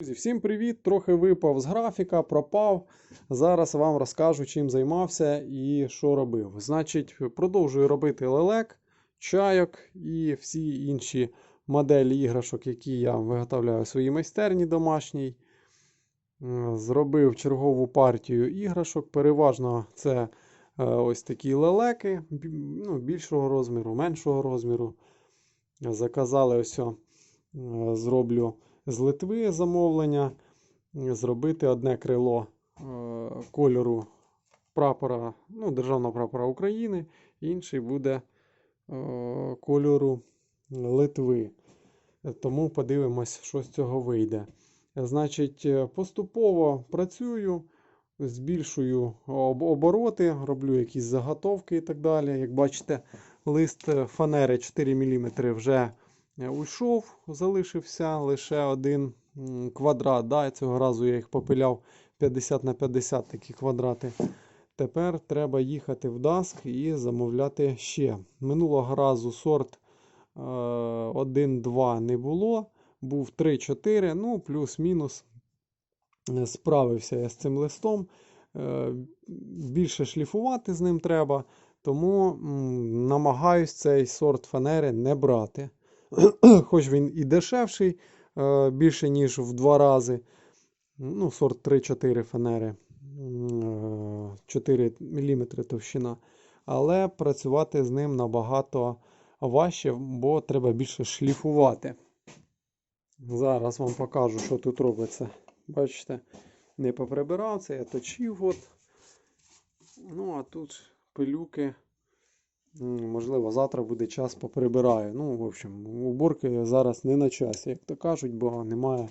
Друзі, всім привіт! Трохи випав з графіка, пропав. Зараз вам розкажу, чим займався і що робив. Значить, продовжую робити лелек, чайок і всі інші моделі іграшок, які я виготовляю в своїй майстерні домашній. Зробив чергову партію іграшок. Переважно це е, ось такі лелеки ну, більшого розміру, меншого розміру. Заказали ось, е, зроблю з Литви замовлення. Зробити одне крило е, кольору прапора, ну, державного прапора України, інший буде е, кольору Литви. Тому подивимось, що з цього вийде. Значить, е, поступово працюю, збільшую обороти, роблю якісь заготовки і так далі. Як бачите, лист фанери 4 мм вже уйшов, залишився лише один квадрат. Да, цього разу я їх попиляв 50 на 50 такі квадрати. Тепер треба їхати в Даск і замовляти ще. Минулого разу сорт е, 1-2 не було, був 3-4, ну, плюс-мінус е, справився я з цим листом. Е, Більше шліфувати з ним треба, тому намагаюсь цей сорт фанери не брати. Хоч він і дешевший, е, більше, ніж в два рази. Ну, сорт 3-4 фанери, е, 4 мм товщина. Але працювати з ним набагато важче, бо треба більше шліфувати. Зараз вам покажу, що тут робиться. Бачите, не поприбирав це, я точив. От. Ну, а тут пилюки. Можливо, завтра буде час поприбираю. Ну, в общем, уборки зараз не на часі, як то кажуть, бо немає,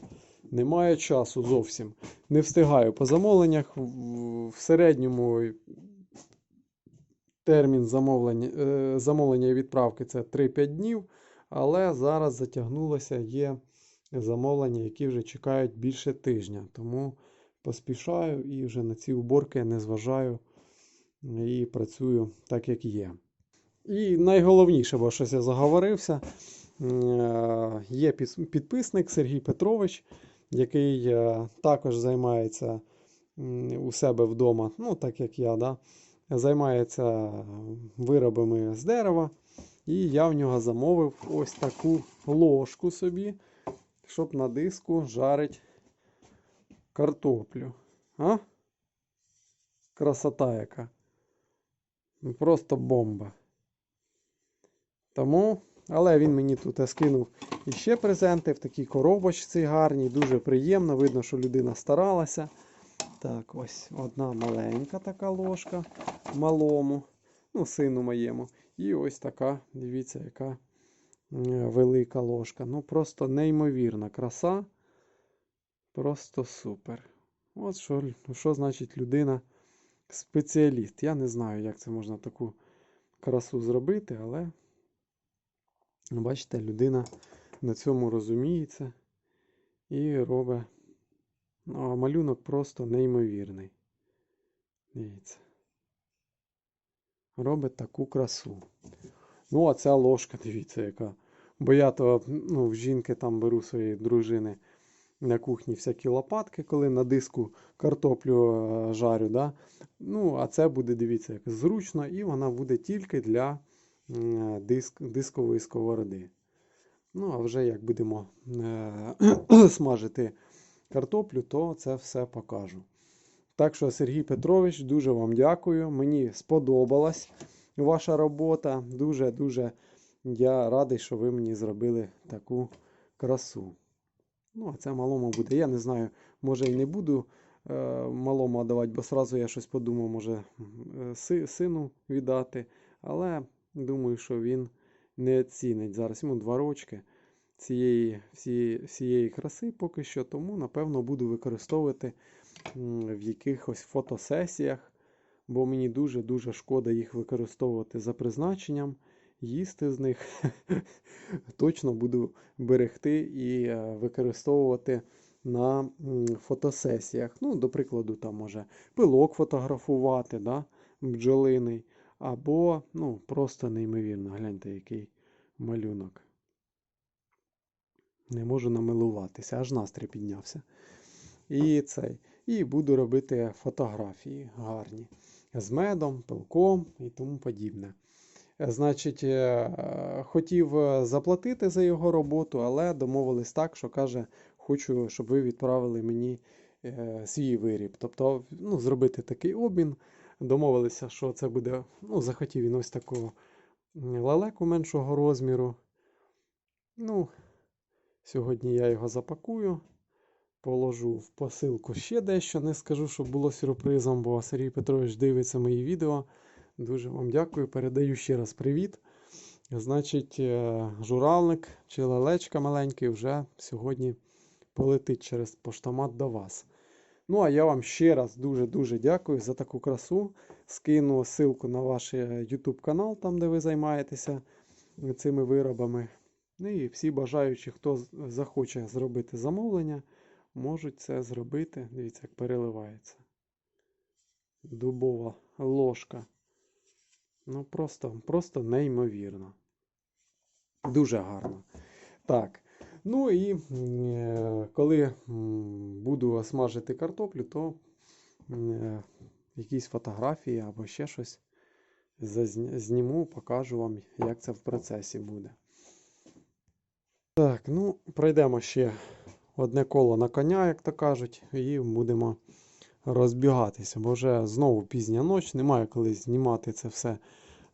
немає часу зовсім. Не встигаю по замовленнях. В, в середньому термін замовлення, е, замовлення і відправки це 3-5 днів. Але зараз затягнулося, є замовлення, які вже чекають більше тижня. Тому поспішаю і вже на ці уборки не зважаю і працюю так, як є. І найголовніше, бо щось я заговорився. е, Є підписник Сергій Петрович, який е, також займається у себе вдома, ну так як я, да, займається виробами з дерева. І я в нього замовив ось таку ложку собі, щоб на диску жарить картоплю. А? Красота яка. Ну, Просто бомба. Тому, але він мені тут скинув іще презенти в такій коробочці гарній, дуже приємно. Видно, що людина старалася. Так, ось одна маленька така ложка малому, ну, сину моєму. І ось така, дивіться, яка е, велика ложка. Ну, просто неймовірна краса. Просто супер. От що, що значить людина спеціаліст. Я не знаю, як це можна таку красу зробити, але бачите, людина на цьому розуміється і робить. Ну, а малюнок просто неймовірний. Дивіться. Робить таку красу. Ну, а ця ложка, дивіться, яка. Бо я то ну, в жінки там беру своєї дружини на кухні всякі лопатки, коли на диску картоплю е, жарю. Да? Ну, а це буде, дивіться, як зручно, і вона буде тільки для диск, дискової сковороди. Ну, а вже як будемо е, смажити картоплю, то це все покажу. Так що, Сергій Петрович, дуже вам дякую. Мені сподобалась ваша робота. Дуже-дуже я радий, що ви мені зробили таку красу. Ну, а це малому буде. Я не знаю, може і не буду е, малому давати, бо сразу я щось подумав, може е, си, сину віддати. Але думаю, що він не оцінить. Зараз йому два рочки цієї, всієї, всієї краси поки що, тому, напевно, буду використовувати в якихось фотосесіях, бо мені дуже-дуже шкода їх використовувати за призначенням, їсти з них. Точно буду берегти і е, використовувати на фотосесіях. Ну, до прикладу, там може пилок фотографувати, да, бджолиний, або ну, просто неймовірно. Гляньте, який малюнок. Не можу намилуватися, аж настрій піднявся. І цей. І буду робити фотографії гарні з медом, пилком і тому подібне. Значить, е, хотів е, заплатити за його роботу, але домовились так, що каже, хочу, щоб ви відправили мені е, свій виріб. Тобто, ну, зробити такий обмін. Домовилися, що це буде. Ну, захотів він ось такого м, лелеку меншого розміру. Ну, сьогодні я його запакую. Положу в посилку ще дещо. Не скажу, щоб було сюрпризом, бо Сергій Петрович дивиться мої відео. Дуже вам дякую. Передаю ще раз привіт. Значить, е, журавлик чи лелечка маленький вже сьогодні полетить через поштомат до вас. Ну, а я вам ще раз дуже-дуже дякую за таку красу. Скину ссылку на ваш е, YouTube канал, там де ви займаєтеся цими виробами. Ну і всі бажаючі, хто захоче зробити замовлення, можуть це зробити. Дивіться, як переливається. Дубова ложка. Ну, просто, просто неймовірно. Дуже гарно. Так. Ну і е, коли буду смажити картоплю, то е, якісь фотографії або ще щось зніму, покажу вам, як це в процесі буде. Так, ну, пройдемо ще одне коло на коня, як то кажуть, і будемо розбігатися, бо вже знову пізня ніч, немає коли знімати це все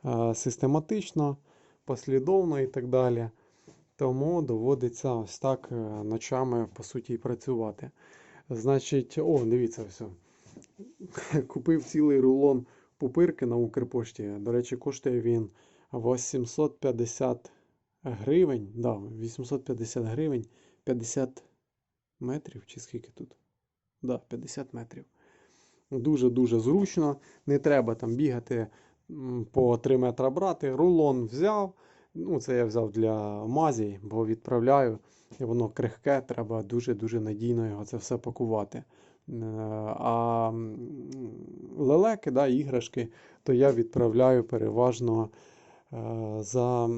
е, систематично, послідовно і так далі. Тому доводиться ось так е, ночами, по суті, працювати. Значить, о, дивіться, все. Купив цілий рулон пупирки на Укрпошті. До речі, коштує він 850 гривень. Да, 850 гривень 50 метрів, чи скільки тут? Да, 50 метрів. Дуже-дуже зручно. Не треба там бігати по 3 метра брати. Рулон взяв. Ну, це я взяв для мазі, бо відправляю. І воно крихке, треба дуже-дуже надійно його це все пакувати. Е, А лелеки, да, іграшки, то я відправляю переважно е, за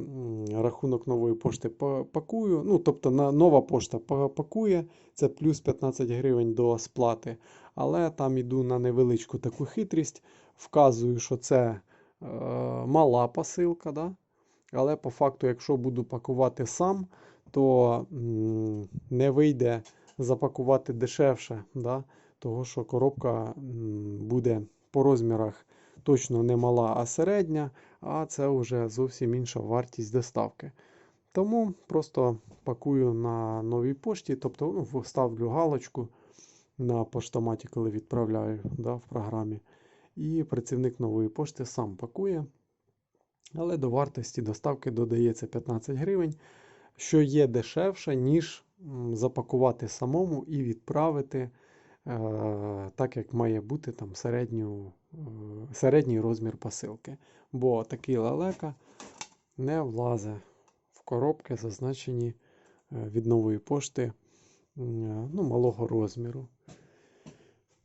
рахунок нової пошти пакую. Ну, тобто нова пошта пакує, це плюс 15 гривень до сплати. Але там іду на невеличку таку хитрість, вказую, що це е, мала посилка. Да? Але по факту, якщо буду пакувати сам, то не вийде запакувати дешевше, да? того що коробка буде по розмірах точно не мала, а середня, а це вже зовсім інша вартість доставки. Тому просто пакую на новій пошті, тобто ну, ставлю галочку на поштоматі, коли відправляю да, в програмі. І працівник нової пошти сам пакує. Але до вартості доставки додається 15 гривень, що є дешевше, ніж запакувати самому і відправити е, так, як має бути там середню, е, середній розмір посилки. Бо такий лелека не влазить в коробки, зазначені е, від нової пошти ну, малого розміру.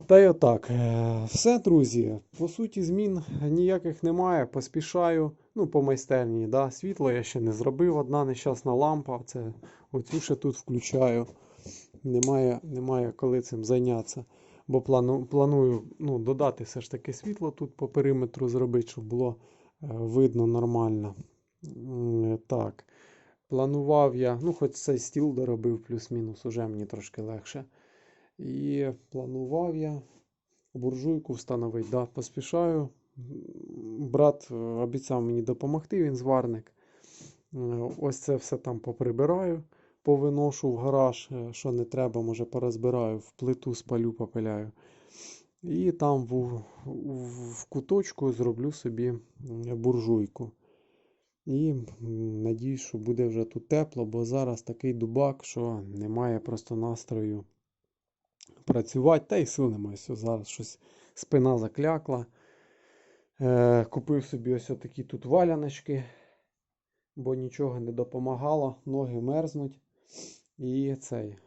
Та й отак. Е, Все, друзі. По суті, змін ніяких немає. Поспішаю. Ну, по майстерні. Да? Світло я ще не зробив. Одна нещасна лампа. Це оцю ще тут включаю. Немає, немає коли цим зайнятися. Бо плану, планую ну, додати все ж таки світло тут по периметру зробити, щоб було е, видно нормально. Так. Планував я, ну, хоч цей стіл доробив плюс-мінус, уже мені трошки легше. І планував я буржуйку встановити. Да, поспішаю. Брат е, обіцяв мені допомогти, він зварник. Е, Ось це все там поприбираю, повиношу в гараж, е, що не треба, може порозбираю, в плиту спалю, попиляю. І там в, в, куточку зроблю собі буржуйку. І надіюсь, що буде вже тут тепло, бо зараз такий дубак, що немає просто настрою працювати, та й сил немає. Все, зараз щось спина заклякла. Е, купив собі ось такі тут валяночки, бо нічого не допомагало, ноги мерзнуть. І цей.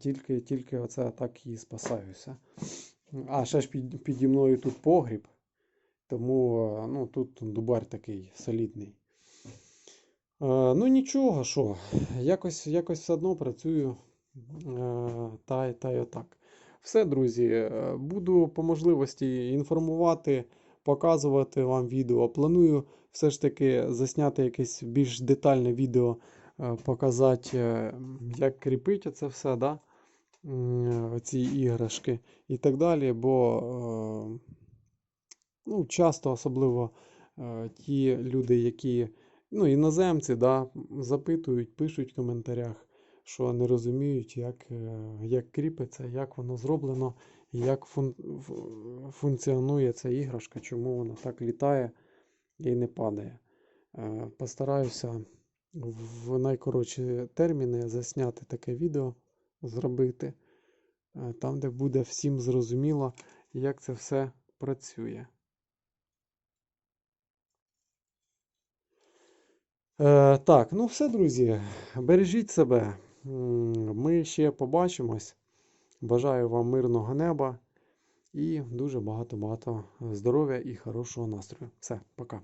Тільки, тільки оце так і спасаюся. А ще ж під, піді мною тут погріб, тому е, ну, тут дубар такий солідний. ну нічого, що, якось, якось все одно працюю. Е, та, та й отак. Все, друзі, е, буду по можливості інформувати, показувати вам відео. Планую все ж таки засняти якесь більш детальне відео, е, показати, е, як кріпити це все, да? ці іграшки і так далі. Бо ну, часто, особливо ті люди, які ну, іноземці, да, запитують, пишуть в коментарях, що не розуміють, як, е, як кріпиться, як воно зроблено, як фун, функціонує ця іграшка, чому вона так літає і не падає. Е, Постараюся в найкоротші терміни засняти таке відео, зробити, е, там, де буде всім зрозуміло, як це все працює. Е, так, ну все, друзі. Бережіть себе. Ми ще побачимось. Бажаю вам мирного неба і дуже багато-багато здоров'я і хорошого настрою. Все, пока.